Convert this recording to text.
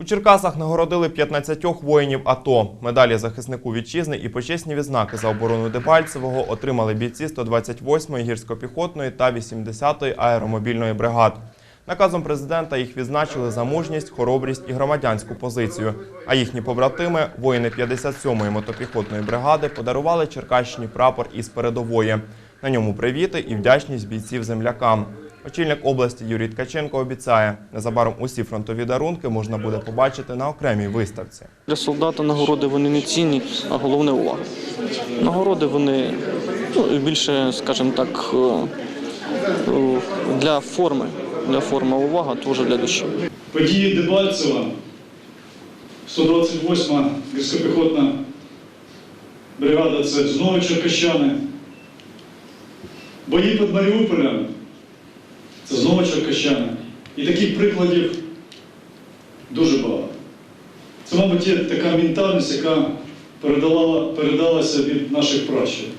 У Черкасах нагородили 15 воїнів АТО. Медалі захиснику вітчизни і почесні відзнаки за оборону Дебальцевого отримали бійці 128-ї гірсько-піхотної та 80-ї аеромобільної бригад. Наказом президента їх відзначили за мужність, хоробрість і громадянську позицію. А їхні побратими, воїни 57-ї мотопіхотної бригади, подарували Черкащині прапор із передової. На ньому привіти і вдячність бійців землякам. Очільник області Юрій Ткаченко обіцяє, незабаром усі фронтові дарунки можна буде побачити на окремій виставці. Для солдата нагороди вони не цінні, а головне увага. Нагороди вони ну, більше, скажімо так, е, для форми. Для форми увага, теж для душі. Події Дебальцева, 128-ма гірськопіхотна бригада це знову Черкащани. Бої під Маріуполем це знову Черкащани. І таких прикладів дуже багато. Це, мабуть, є така ментальність, яка передала, передалася від наших пращурів.